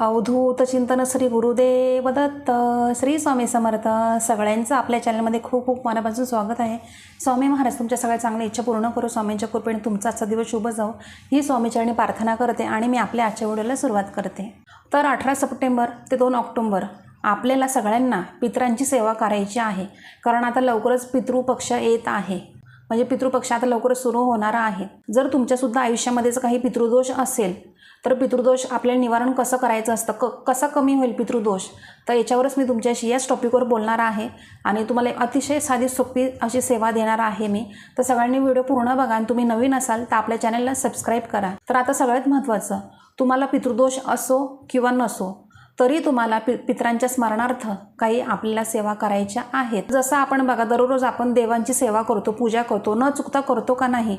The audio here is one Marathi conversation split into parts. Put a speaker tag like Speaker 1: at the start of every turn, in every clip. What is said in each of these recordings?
Speaker 1: अवधूत चिंतन श्री गुरुदेव दत्त श्री स्वामी समर्थ सगळ्यांचं आपल्या चॅनलमध्ये खूप खूप मनापासून स्वागत आहे. स्वामी महाराज तुमच्या सगळ्या चांगल्या इच्छा पूर्ण करू. स्वामींच्या कृपेने तुमचा आजचा दिवस शुभ जाऊ ही स्वामीचरणी प्रार्थना करते आणि मी आपल्या आजच्या व्हिडिओला सुरुवात करते. तर अठरा सप्टेंबर ते दोन ऑक्टोंबर आपल्याला सगळ्यांना पितरांची सेवा करायची आहे. कारण आता लवकरच पितृपक्ष येत आहे. म्हणजे पितृपक्ष आता लवकरच सुरू होणार आहे. जर तुमच्यासुद्धा आयुष्यामध्येच काही पितृदोष असेल तर पितृदोष आपल्याला निवारण कसं करायचं असतं? क कसा कमी होईल पितृदोष? तर याच्यावरच मी तुमच्याशी याच टॉपिकवर बोलणार आहे. आणि तुम्हाला एक अतिशय साधी सोपी अशी सेवा देणार आहे मी. तर सगळ्यांनी व्हिडिओ पूर्ण बघा आणि तुम्ही नवीन असाल तर आपल्या चॅनलला सबस्क्राईब करा. तर आता सगळ्यात महत्त्वाचं तुम्हाला पितृदोष असो किंवा नसो तरी तुम्हाला पि पितरांच्या स्मरणार्थ काही आपल्याला सेवा करायच्या आहेत. जसं आपण बघा दररोज आपण देवांची सेवा करतो पूजा करतो न चुकता करतो का नाही?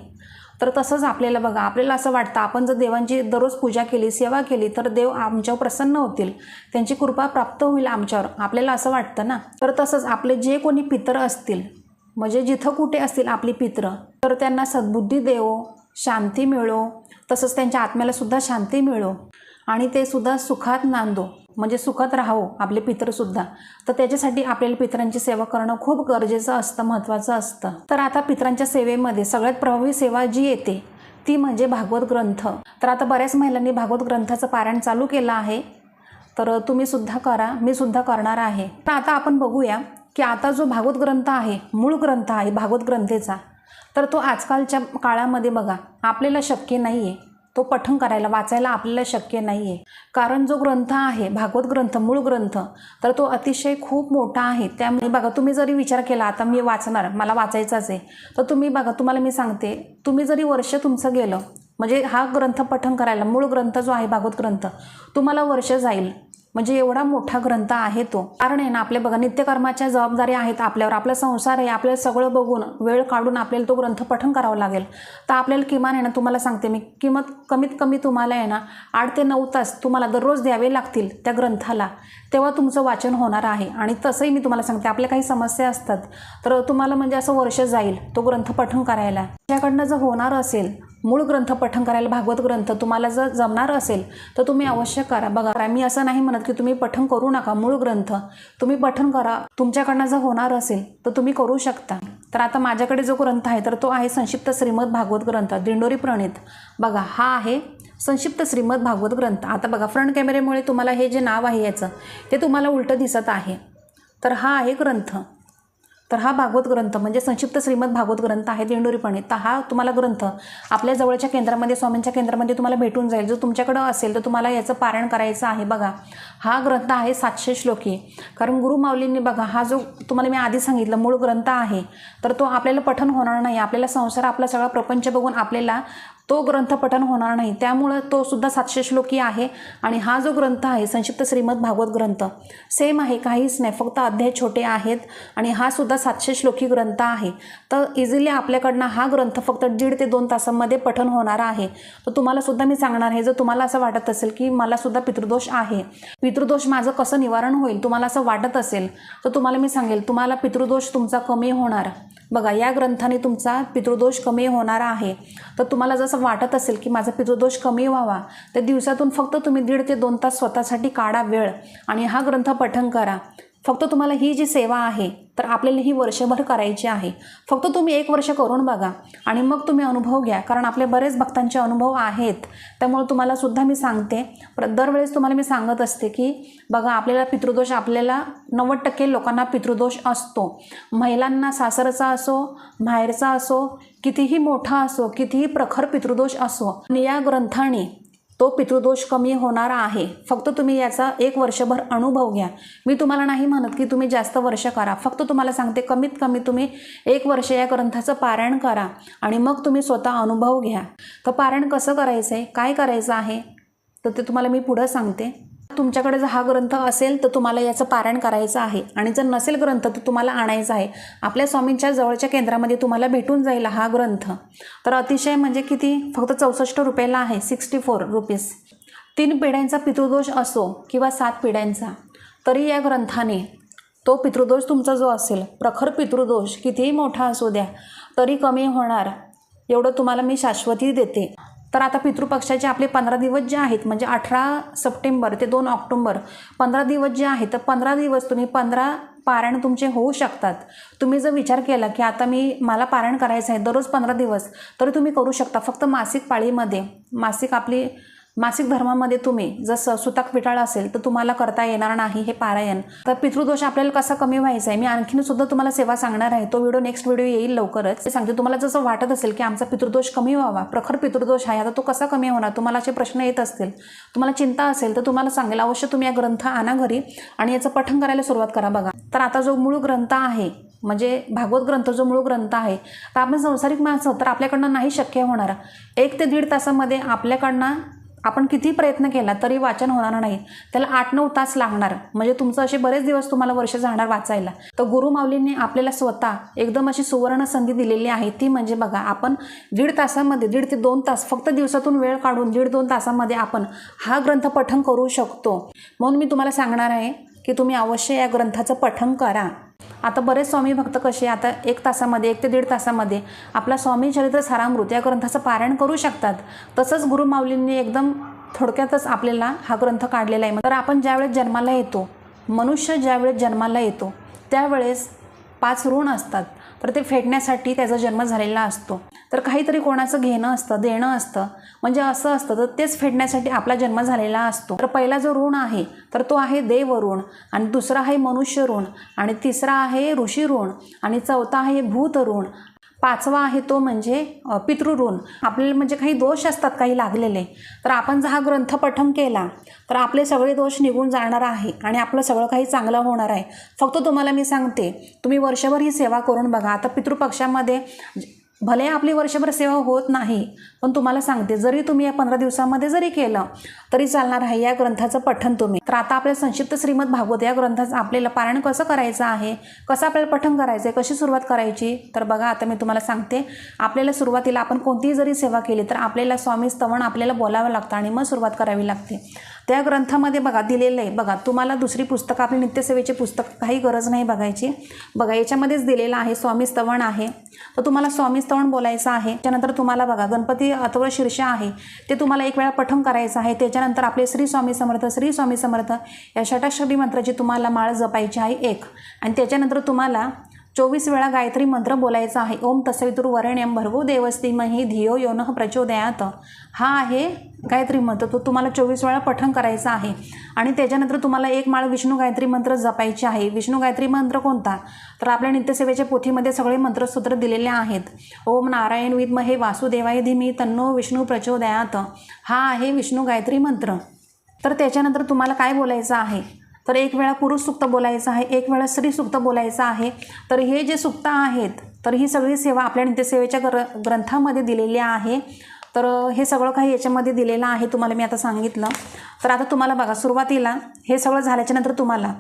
Speaker 1: तर तसंच आपल्याला बघा आपल्याला असं वाटतं आपण जर देवांची दररोज पूजा केली सेवा केली तर देव आमच्यावर प्रसन्न होतील. त्यांची कृपा प्राप्त होईल आमच्यावर. आपल्याला असं वाटतं ना? तर तसंच आपले जे कोणी पितर असतील म्हणजे जिथं कुठे असतील आपली पित्र तर त्यांना सद्बुद्धी देवो शांती मिळो. तसंच त्यांच्या आत्म्याला सुद्धा शांती मिळो. आणि ते सुद्धा सुखात नांदो. म्हणजे सुखात राहो आपले पितरसुद्धा तर त्याच्यासाठी आपल्याला पितरांची सेवा करणं खूप गरजेचं असतं महत्त्वाचं असतं. तर आता पितरांच्या सेवेमध्ये सगळ्यात प्रभावी सेवा जी येते ती म्हणजे भागवत ग्रंथ. तर आता बऱ्याच महिलांनी भागवत ग्रंथाचं पारायण चालू केलं आहे. तर तुम्ही सुद्धा करा मी सुद्धा करणार आहे. तर आता आपण बघूया की आता जो भागवत ग्रंथ आहे मूळ ग्रंथ आहे भागवत ग्रंथेचा तर तो आजकालच्या काळामध्ये बघा आपल्याला शक्य नाही आहे तो पठन करायला वाचायला आपल्याला शक्य नाही आहे कारण जो ग्रंथ आहे भागवत ग्रंथ मूळ ग्रंथ तर तो अतिशय खूप मोठा आहे. त्यामुळे बघा तुम्ही जरी विचार केला आता मी वाचणार मला वाचायचाच आहे तर तुम्ही बघा तुम्हाला मी सांगते तुम्ही जरी वर्ष तुमचं गेलं म्हणजे हा ग्रंथ पठन करायला मूळ ग्रंथ जो आहे भागवत ग्रंथ तुम्हाला वर्ष जाईल. म्हणजे एवढा मोठा ग्रंथ आहे तो. कारण आहे ना आपल्या बघा नित्यकर्माच्या जबाबदाऱ्या आहेत आपल्यावर. आपला संसार आहे आपल्याला सगळं बघून वेळ काढून आपल्याला तो ग्रंथ पठण करावा लागेल. तर आपल्याला किमान आहे ना तुम्हाला सांगते मी किंमत कमीत कमी तुम्हाला आहे ना आठ ते नऊ तास तुम्हाला दररोज द्यावे लागतील त्या ग्रंथाला. तेव्हा तुमचं वाचन होणार आहे. आणि तसंही मी तुम्हाला सांगते आपल्या काही समस्या असतात तर तुम्हाला म्हणजे असं वर्ष जाईल तो ग्रंथ पठण करायला. त्याच्याकडनं जर होणार असेल मूळ ग्रंथ पठन करायला भागवत ग्रंथ तुम्हाला जर जमणार असेल तर तुम्ही अवश्य करा. बघा मी असं नाही म्हणत की तुम्ही पठन करू नका मूळ ग्रंथ. तुम्ही पठन करा. तुमच्याकडनं जर होणार असेल तर तुम्ही करू शकता. तर आता माझ्याकडे जो ग्रंथ आहे तर तो आहे संक्षिप्त श्रीमद भागवत ग्रंथ दिंडोरी प्रणित. बघा हा आहे संक्षिप्त श्रीमद भागवत ग्रंथ. आता बघा फ्रंट कॅमेऱ्यामुळे तुम्हाला हे जे नाव आहे याचं ते तुम्हाला उलटं दिसत आहे. तर हा आहे ग्रंथ. तर हा भागवत ग्रंथ म्हणजे संक्षिप्त श्रीमद भागवत ग्रंथ आहे दिंडोरीपणे. तर हा तुम्हाला ग्रंथ आपल्या जवळच्या केंद्रामध्ये स्वामींच्या केंद्रामध्ये तुम्हाला भेटून जाईल. जर तुमच्याकडं असेल तर तुम्हाला याचं पारायण करायचं आहे बघा. हा ग्रंथ आहे सातशे श्लोकी. कारण गुरु माऊलींनी बघा हा जो तुम्हाला मी आधी सांगितलं मूळ ग्रंथ आहे तर तो आपल्याला पठण होणार नाही. आपल्याला संसार आपला सगळा प्रपंच बघून आपल्याला तो ग्रंथपठन होणार नाही. त्यामुळं तो सुद्धा सातशे श्लोकी आहे आणि हा जो ग्रंथ आहे संक्षिप्त श्रीमद भागवत ग्रंथ सेम आहे काहीच नाही. फक्त अध्याय छोटे आहेत आणि हा सुद्धा सातशे श्लोकी ग्रंथ आहे. तर इझिली आपल्याकडनं हा ग्रंथ फक्त दीड ते दोन तासांमध्ये पठन होणार आहे. तर तुम्हाला सुद्धा मी सांगणार आहे जर तुम्हाला असं वाटत असेल की मला सुद्धा पितृदोष आहे पितृदोष माझं कसं निवारण होईल तुम्हाला असं वाटत असेल तर तुम्हाला मी सांगेल तुम्हाला पितृदोष तुमचा कमी होणार. बघा या ग्रंथाने तुमचा पितृदोष कमी होणार आहे. तर तुम्हाला जसं वाटत असेल की माझा पितृदोष कमी व्हावा तर दिवसातून फक्त तुम्ही दीड ते दोन तास स्वतःसाठी काढा वेळ आणि हा ग्रंथ पठण करा. फक्त तुम्हाला ही जी सेवा आहे तर आपल्याला ही वर्षभर करायची आहे. फक्त तुम्ही एक वर्ष करून बघा आणि मग तुम्ही अनुभव घ्या. कारण आपले बरेच भक्तांचे अनुभव आहेत. त्यामुळे तुम्हाला सुद्धा मी सांगते. प्र दरवेळेस तुम्हाला मी सांगत असते की बघा आपल्याला पितृदोष आपल्याला नव्वद टक्के लोकांना पितृदोष असतो. महिलांना सासरचा असो माहेरचा असो कितीही मोठा असो कितीही प्रखर पितृदोष असो आणि या ग्रंथाने तो पितृदोष कमी होणार आहे. फक्त तुम्ही याचा एक वर्षभर अनुभव घ्या. मी तुम्हाला नाही म्हणत की तुम्ही जास्त वर्ष करा. फक्त तुम्हाला सांगते कमीत कमी तुम्ही एक वर्ष या ग्रंथाचं पारायण करा आणि मग तुम्ही स्वतः अनुभव घ्या. तर पारायण कसं करायचं आहे काय करायचं आहे? तर ते तुम्हाला मी पुढं सांगते. तुमच्याकडे जर हा ग्रंथ असेल तर तुम्हाला याचं पारायण करायचं आहे. आणि जर नसेल ग्रंथ तर तुम्हाला आणायचा आहे. आपल्या स्वामींच्या जवळच्या केंद्रामध्ये तुम्हाला भेटून जाईल हा ग्रंथ. तर अतिशय म्हणजे किती? फक्त चौसष्ट रुपयाला आहे सिक्स्टी फोर रुपीज. तीन पिढ्यांचा पितृदोष असो किंवा सात पिढ्यांचा तरी या ग्रंथाने तो पितृदोष तुमचा जो असेल प्रखर पितृदोष कितीही मोठा असू द्या तरी कमी होणार. एवढं तुम्हाला मी शाश्वती देते. तर आता पितृपक्षाचे आपले पंधरा दिवस जे आहेत म्हणजे अठरा सप्टेंबर ते दोन ऑक्टोंबर पंधरा दिवस जे आहेत तर पंधरा दिवस तुम्ही पंधरा पारायण तुमचे होऊ शकतात. तुम्ही जर विचार केला की आता मी मला पारायण करायचं आहे दररोज पंधरा दिवस तरी तुम्ही करू शकता फक्त मासिक पाळीमध्ये. मासिक आपली मासिक धर्मामध्ये तुम्ही जसं सुताक विटाळ असेल तर तुम्हाला करता येणार नाही हे पारायण. तर पितृदोष आपल्याला कसा कमी व्हायचा आहे? मी आणखीन सुद्धा तुम्हाला सेवा सांगणार आहे. तो व्हिडिओ नेक्स्ट व्हिडिओ येईल लवकरच. ते सांगते तुम्हाला जसं वाटत असेल की आमचा पितृदोष कमी व्हावा प्रखर पितृदोष आहे आता तो कसा कमी होणार? तुम्हाला असे प्रश्न येत असतील. तुम्हाला चिंता असेल तर तुम्हाला सांगेल अवश्य तुम्ही या ग्रंथ आणा घरी आणि याचं पठण करायला सुरुवात करा बघा. तर आता जो मूळ ग्रंथ आहे म्हणजे भागवत ग्रंथ जो मूळ ग्रंथ आहे तर आपण संसारिक माणसं तर आपल्याकडनं नाही शक्य होणार. एक ते दीड तासामध्ये आपल्याकडनं आपण किती प्रयत्न केला तरी वाचन होणार नाही. त्याला आठ नऊ तास लागणार. म्हणजे तुमचं असे बरेच दिवस तुम्हाला वर्ष जाणार वाचायला. तर गुरुमाऊलींनी आपल्याला स्वतः एकदम अशी सुवर्ण संधी दिलेली आहे. ती म्हणजे बघा आपण दीड तासामध्ये दीड ते दोन तास फक्त दिवसातून वेळ काढून दीड दोन तासामध्ये आपण हा ग्रंथ पठण करू शकतो. म्हणून मी तुम्हाला सांगणार आहे की तुम्ही अवश्य या ग्रंथाचं पठण करा. आता बरेच स्वामी भक्त कसे आता एक तासामध्ये एक ते दीड तासामध्ये आपला स्वामी चरित्र सारामृत या ग्रंथाचं पारायण करू शकतात. तसंच गुरुमाऊलींनी एकदम थोडक्यातच आपल्याला हा ग्रंथ काढलेला आहे. तर आपण ज्यावेळेस जन्माला येतो मनुष्य ज्यावेळेस जन्माला येतो त्यावेळेस पाच ऋण असतात. तर ते फेडण्यासाठी त्याचा जन्म झालेला असतो. तर काहीतरी कोणाचं घेणं असतं देणं असतं. म्हणजे असं असतं तर तेच फेडण्यासाठी आपला जन्म झालेला असतो. तर पहिला जो ऋण आहे तर तो आहे देव ऋण आणि दुसरा आहे मनुष्य ऋण आणि तिसरा आहे ऋषी ऋण आणि चौथा आहे भूत ऋण पाचवा आहे तो म्हणजे पितृऋण. आपल्याला म्हणजे काही दोष असतात काही लागलेले. तर आपण जर हा ग्रंथ पठण केला तर आपले सगळे दोष निघून जाणार आहे आणि आपलं सगळं काही चांगलं होणार आहे. फक्त तुम्हाला मी सांगते तुम्ही वर्षभर ही सेवा करून बघा. आता पितृपक्षामध्ये भले आपली वर्षभर सेवा होत नाही पण तुम्हाला सांगते जरी तुम्ही या पंधरा दिवसामध्ये जरी केलं तरी चालणार आहे या ग्रंथाचं पठण तुम्ही. तर आता आपल्या संक्षिप्त श्रीमद भागवत या ग्रंथाचं आपल्याला पारायण कसं करायचं आहे कसं आपल्याला पठण करायचं आहे कशी सुरुवात करायची तर बघा आता मी तुम्हाला सांगते आपल्याला सुरुवातीला आपण कोणतीही जरी सेवा केली तर आपल्याला स्वामी स्तवन आपल्याला बोलावं लागतं आणि मग सुरुवात करावी लागते. त्या ग्रंथामध्ये बघा दिलेलं आहे बघा तुम्हाला दुसरी पुस्तकं आपली नित्यसेवेचे पुस्तक काही गरज नाही बघायची. बघा याच्यामध्येच दिलेलं आहे स्वामी स्तवण आहे. तर तुम्हाला स्वामीस्तवण बोलायचं आहे. त्यानंतर तुम्हाला बघा गणपती अथवा शीर्ष आहे. ते तुम्हाला एक वेळा पठण करायचं आहे. त्याच्यानंतर आपले श्री स्वामी समर्थ श्री स्वामी समर्थ या षटाक्षरी मंत्राची तुम्हाला माळ जपायची आहे एक. आणि त्याच्यानंतर तुम्हाला चोवीस वेळा गायत्री मंत्र बोलायचा आहे. ओम तसवितुर वरेण्यम भर्गो देवस्तीमही धियो योनः प्रचोदयात. हा आहे गायत्री मंत्र. तो तुम्हाला चोवीस वेळा पठण करायचा आहे. आणि त्याच्यानंतर तुम्हाला एक माळ विष्णू गायत्री मंत्र जपायचे आहे. विष्णू गायत्री मंत्र कोणता? तर आपल्या नित्यसेवेच्या पोथीमध्ये सगळे मंत्रसूत्र दिलेले आहेत. ओम नारायण विद्महे वासुदेवाय धीमी तन्नो विष्णू प्रचोदयात. हा आहे विष्णू गायत्री मंत्र. तर त्याच्यानंतर तुम्हाला काय बोलायचं आहे? तर एक वेळा पुरुष सुक्त बोलायचं आहे एक वेळा स्त्री सुक्त बोलायचं आहे. तर हे जे सुक्त आहेत तर ही सगळी सेवा आपल्या नित्यसेवेच्या ग्र ग्रंथामध्ये दिलेली आहे. तर हे सगळं काही याच्यामध्ये दिलेलं आहे तुम्हाला मी आता सांगितलं. तर आता तुम्हाला बघा सुरुवातीला हे सगळं झाल्याच्यानंतर तुम्हाला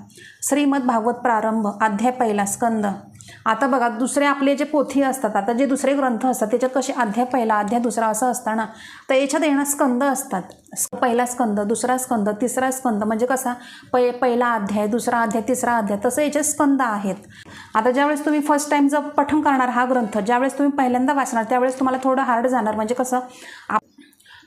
Speaker 1: श्रीमद भागवत प्रारंभ अध्याय पहिला स्कंद आता बघा दुसरे आपले जे पोथी असतात आता जे दुसरे ग्रंथ असतात त्याच्यात कसे अध्याय पहिला अध्याय दुसरा असं असताना तर याच्यात येणार स्कंद असतात. पहिला स्कंद दुसरा स्कंद तिसरा स्कंद म्हणजे कसा? पै पहिला अध्याय दुसरा अध्याय तिसरा अध्याय तसं याचे स्कंद आहेत. आता ज्यावेळेस तुम्ही फर्स्ट टाईम जर पठण करणार हा ग्रंथ ज्यावेळेस तुम्ही पहिल्यांदा वाचणार त्यावेळेस तुम्हाला थोडं हार्ड जाणार म्हणजे कसं?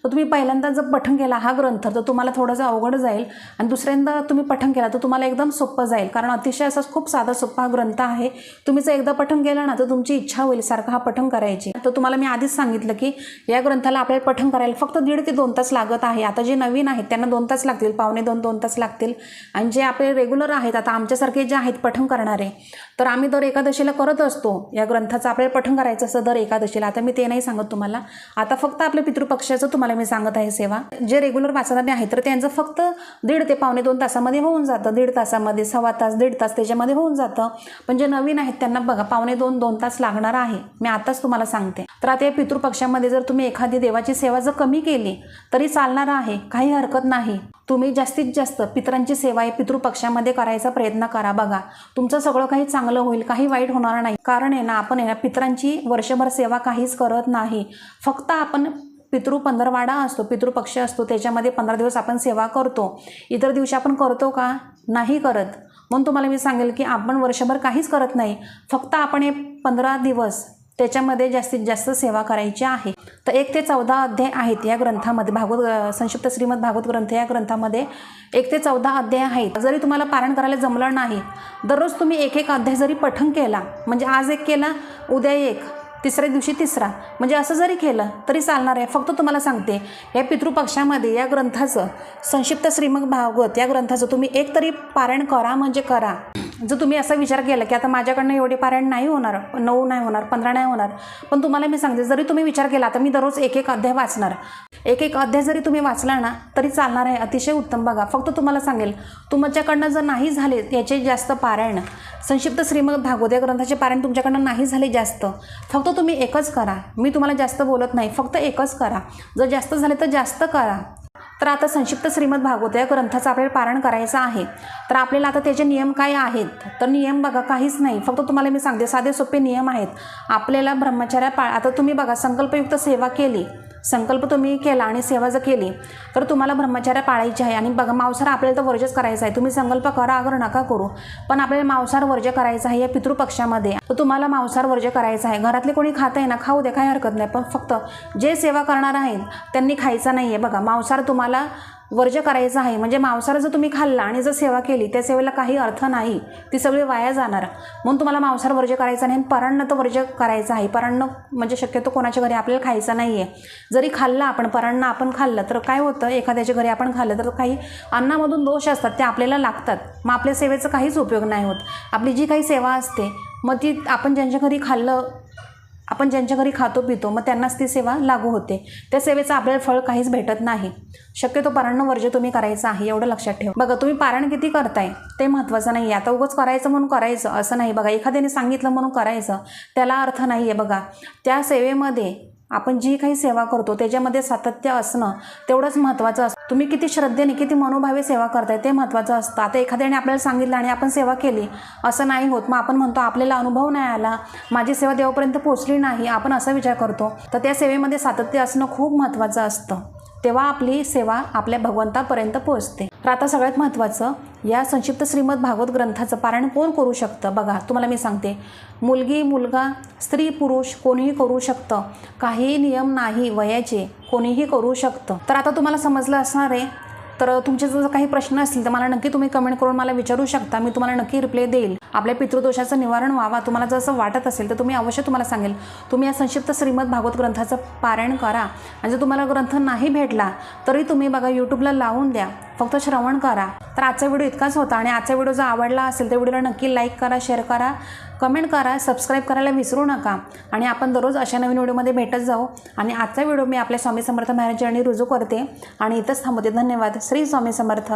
Speaker 1: तर तुम्ही पहिल्यांदा जर पठण केला हा ग्रंथ तर तुम्हाला थोडंसं अवघड जाईल. आणि दुसऱ्यांदा तुम्ही पठण केला तर तुम्हाला एकदम सोपं जाईल. कारण अतिशय असा खूप साधा सोपा हा ग्रंथ आहे. तुम्ही जर एकदा पठण केलं ना तर तुमची इच्छा होईल सारखं हा पठण करायची. तर तुम्हाला मी आधीच सांगितलं की या ग्रंथाला आपल्याला पठण करायला फक्त दीड ते दोन तास लागत आहे. आता जे नवीन आहेत त्यांना दोन तास लागतील. पावणे दोन दोन तास लागतील. आणि जे आपले रेग्युलर आहेत आता आमच्यासारखे जे आहेत पठण करणारे तर आम्ही दर एकादशीला करत असतो. या ग्रंथाचं आपल्याला पठण करायचं असतं दर एकादशीला. आता मी ते नाही सांगत तुम्हाला. आता फक्त आपल्या पितृपक्षाचं तुम्हाला मी सांगत आहे सेवा. जे रेग्युलर वाचणारे आहेत तर त्यांचं फक्त दीड ते पावणे दोन तासामध्ये होऊन जातं. दीड तासामध्ये सव्वा तास दीड तास त्याच्यामध्ये होऊन जातं. पण जे नवीन आहेत त्यांना बघा पावणे दोन दोन तास लागणार आहे. मी आताच तुम्हाला सांगते. तर आता या पितृपक्षामध्ये जर तुम्ही एखादी देवाची सेवा जर कमी केली तरी चालणार आहे. काही हरकत नाही. तुम्ही जास्तीत जास्त पितरांची सेवा या पितृपक्षामध्ये करायचा प्रयत्न करा बघा. तुमचं सगळं काही चांगलं होईल काही वाईट होणार नाही. कारण आहे ना आपण आहे ना पितरांची वर्षभर सेवा काहीच करत नाही. फक्त आपण पितृ पंधरवाडा असतो पितृपक्ष असतो त्याच्यामध्ये पंधरा दिवस आपण सेवा करतो. इतर दिवशी आपण करतो का? नाही करत. म्हणून तुम्हाला मी सांगेल की आपण वर्षभर काहीच करत नाही. फक्त आपण हे पंधरा दिवस त्याच्यामध्ये जास्तीत जास्त सेवा करायची आहे. तर एक ते चौदा अध्याय आहेत या ग्रंथामध्ये. भागवत संक्षिप्त श्रीमद भागवत ग्रंथ या ग्रंथामध्ये एक ते चौदा अध्याय आहेत. जरी तुम्हाला पारण करायला जमलं नाही दररोज तुम्ही एक एक अध्याय जरी पठण केला म्हणजे आज एक केला उद्या एक. तिसऱ्या दिवशी तिसरा. म्हणजे असं जरी केलं तरी चालणार आहे. फक्त तुम्हाला सांगते या पितृपक्षामध्ये या ग्रंथाचं संक्षिप्त श्रीमग भागवत या ग्रंथाचं तुम्ही एक तरी पारायण करा म्हणजे करा. जर तुम्ही असा विचार केला की आता माझ्याकडनं एवढे पारायण नाही होणार नऊ नाही होणार पंधरा नाही होणार पण तुम्हाला मी सांगते जरी तुम्ही विचार केला तर मी दररोज एक एक अध्याय वाचणार. एक एक अध्याय जरी तुम्ही वाचला ना तरी चालणार आहे अतिशय उत्तम बघा. फक्त तुम्हाला सांगेल तुमच्याकडनं जर नाही झाले याचे जास्त पारायण संक्षिप्त श्रीमद भागवत या ग्रंथाचे पारायण तुमच्याकडनं नाही झाले जास्त फक्त तुम्ही एकच करा. मी तुम्हाला जास्त बोलत नाही फक्त एकच करा. जर जास्त झाले तर जास्त करा. तर आता संक्षिप्त श्रीमद भागवत या ग्रंथाचं आपल्याला पारण करायचं आहे. तर आपल्याला आता त्याचे नियम काय आहेत? तर नियम बघा काहीच नाही. फक्त तुम्हाला मी सांगते साधे सोपे नियम आहेत. आपल्याला ब्रह्मचार्या पाळ आता तुम्ही बघा संकल्पयुक्त सेवा केली. संकल्प तुम्ही केला आणि सेवा जर केली तर तुम्हाला ब्रह्मचार्य पाळायची आहे. आणि बघा मांसाहार आपल्याला तर वर्जच करायचा आहे. तुम्ही संकल्प करा अगर नका करू. पण आपल्याला मांसाहार वर्ज करायचा आहे या पितृपक्षामध्ये. तर तुम्हाला मांसाहार वर्ज करायचा आहे. घरातले कोणी खात आहे ना खाऊ दे काही हरकत नाही. पण फक्त जे सेवा करणार आहेत त्यांनी खायचं नाही आहे बघा मांसाहार तुम्हाला वर्ज करायचं आहे. म्हणजे मांसाहार जर तुम्ही खाल्ला आणि जर सेवा केली त्या सेवेला काही अर्थ नाही ती सगळी वाया जाणार. म्हणून तुम्हाला मांसाहार वर्ज करायचं नाही आणि परान्न तर वर्ज करायचं आहे. परान्न म्हणजे शक्यतो कोणाच्या घरी आपल्याला खायचं नाही आहे जरी खाल्लं आपण परान्न आपण खाल्लं तर काय होतं? एखाद्याच्या घरी आपण खाल्लं तर काही अन्नामधून दोष असतात ते आपल्याला लागतात. मग आपल्या सेवेचा काहीच उपयोग नाही होत. आपली जी काही सेवा असते मग ती आपण ज्यांच्या घरी खाल्लं आपण ज्यांच्या घरी खातो पितो मग त्यांनाच ती सेवा लागू होते. त्या सेवेचं आपल्याला फळ काहीच भेटत नाही. शक्यतो पारायण वर्ज तुम्ही करायचं आहे एवढं लक्षात ठेवा. बघा तुम्ही पारायण किती करताय ते महत्त्वाचं नाही आहे आता उगंच करायचं म्हणून करायचं असं नाही. बघा एखाद्याने सांगितलं म्हणून करायचं त्याला अर्थ नाही आहे बघा त्या सेवेमध्ये आपण जी काही सेवा करतो त्याच्यामध्ये सातत्य असणं तेवढंच महत्त्वाचं असतं. तुम्ही किती श्रद्धेने किती मनोभावे सेवा करताय ते महत्त्वाचं असतं. आता एखाद्याने आपल्याला सांगितलं आणि आपण सेवा केली असं नाही होत. मग आपण म्हणतो आपल्याला अनुभव नाही आला माझी सेवा देवापर्यंत पोचली नाही आपण असा विचार करतो. तर त्या सेवेमध्ये सातत्य असणं खूप महत्त्वाचं असतं. तेव्हा आपली सेवा आपल्या भगवंतापर्यंत पोचते तर आता सगळ्यात महत्त्वाचं या संक्षिप्त श्रीमद भागवत ग्रंथाचं पारायण कोण करू शकतं? बघा तुम्हाला मी सांगते. मुलगी मुलगा स्त्री पुरुष कोणीही करू शकतं. काही नियम नाही वयाचे कोणीही करू शकतं. तर आता तुम्हाला समजलं असणार आहे. तर तुमचे जर काही प्रश्न असतील तर मला नक्की तुम्ही कमेंट करून मला विचारू शकता. मी तुम्हाला नक्की रिप्लाय देईल. आपल्या पितृदोषाचं निवारण व्हावा. तुम्हाला जर असं वाटत असेल तर तुम्ही अवश्य तुम्हाला सांगेल. तुम्ही या संक्षिप्त श्रीमद भागवत ग्रंथाचं पारायण करा. आणि जर तुम्हाला ग्रंथ नाही भेटला तरी तुम्ही बघा यूट्यूबला लावून द्या. फक्त श्रवण करा. तर आजचा व्हिडिओ इतकाच होता आणि आजचा व्हिडिओ जर आवडला असेल तर व्हिडिओला नक्की लाईक करा शेअर करा कमेंट करा सबस्क्राईब करायला विसरू नका. आणि आपण दररोज अशा नवीन व्हिडिओमध्ये भेटत जाऊ. आणि आजचा व्हिडिओ मी आपल्या स्वामी समर्थ महाराज रुजू करते. आणि इथंच थांबते. धन्यवाद. श्री स्वामी समर्थ.